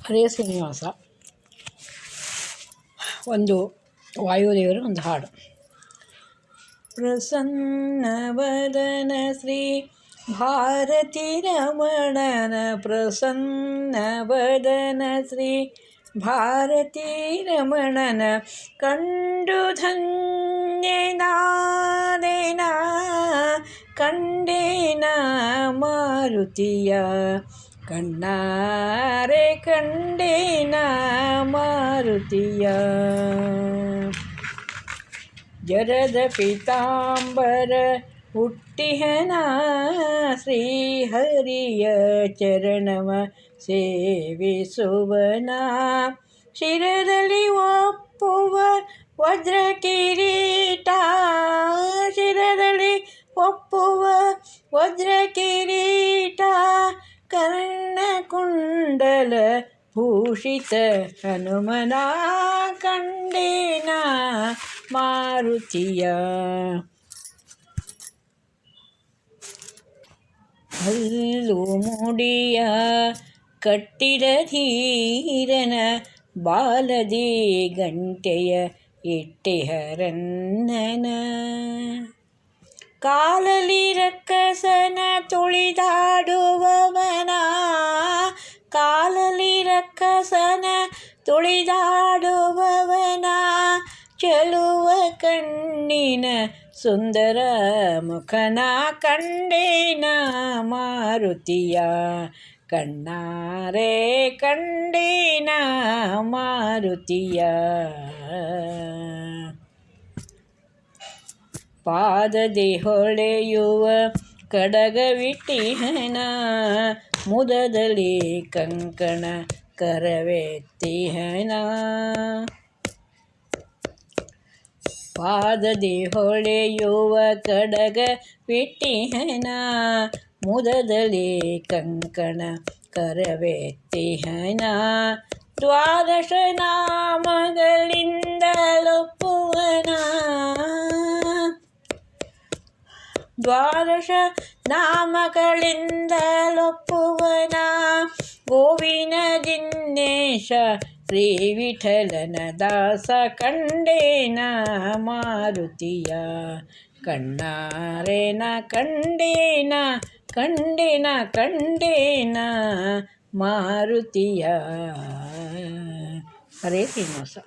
ಹರೇ ಶ್ರೀನಿವಾಸ ಒಂದು ವಾಯುದೇವರ ಒಂದು ಹಾಡು ಪ್ರಸನ್ನವದನ ಶ್ರೀ ಭಾರತಿ ರಮಣನ ಪ್ರಸನ್ನವದನ ಶ್ರೀ ಭಾರತಿ ರಮಣನ ಕಂಡು ಧನ್ಯನಾದೇನ ಕಂಡೇನ ಮಾರುತಿಯ ಕಣ್ಣಾರೆ ಕಂಡೇನ ಮಾರುತಿಯ ಜರದ ಪಿತಾಂಬರ ಹುಟ್ಟಿಹನ ಶ್ರೀಹರಿಯ ಚರಣವ ಸೇವಿಸುವನ ಶಿರದಲ್ಲಿ ಒಪ್ಪುವ ವಜ್ರ ಕಿರೀಟ ಶಿರದಲ್ಲಿ ಒಪ್ಪುವ ಕರ್ಣಕುಂಡಲ ಭೂಷಿತ ಹನುಮನ ಕಂಡೇನ ಮಾರುತಿಯ ಹಲ್ಲು ಮುಡಿಯ ಕಟ್ಟಿದ ಧೀರನ ಬಾಲದಿ ಗಂಟೆಯ ಇಟ್ಟಿಹರನ್ನನ ಕಾಲಲಿ ರಕ್ಕಸನ ತುಳಿದಾಡುವವನ ರಕ್ಕಸನ ತುಳಿದಾಡುವವನ ಚಲುವ ಕಣ್ಣಿನ ಸುಂದರ ಮುಖನ ಕಂಡೇನ ಮಾರುತಿಯ ಕಣ್ಣಾರೆ ಕಂಡೇನ ಮಾರುತಿಯ. ಪಾದದಿ ಹೊಳೆಯುವ ಕಡಗವಿಟ್ಟಿಹನ, ಮುದದಲ್ಲಿ ಕಂಕಣ ಕರವೆತ್ತಿಹನ? ಪಾದದಿ ಹೊಳೆಯುವ ಕಡಗ ವಿಟ್ಟಿಹನ? ಮುದದಲ್ಲಿ ಕಂಕಣ ಕರವೆತ್ತಿಹನ? ದ್ವಾದಶ ನಾಮಗಳಿಂದಲೊಪ್ಪುವನ ದ್ವಾದಶ ನಾಮಗಳಿಂದಲೊಪ್ಪುವನ ಗೋವಿನ ಜಿನ್ನೇಶ ಶ್ರೀ ವಿಠಲನ ದಾಸ ಕಂಡೇನ ಮಾರುತಿಯ. ಕಣ್ಣಾರೇನ ಕಂಡೇನ ಕಂಡೇನ ಕಂಡೇನ ಮಾರುತಿಯ. ಹರೇ ಶ್ರೀನಿವಾಸ.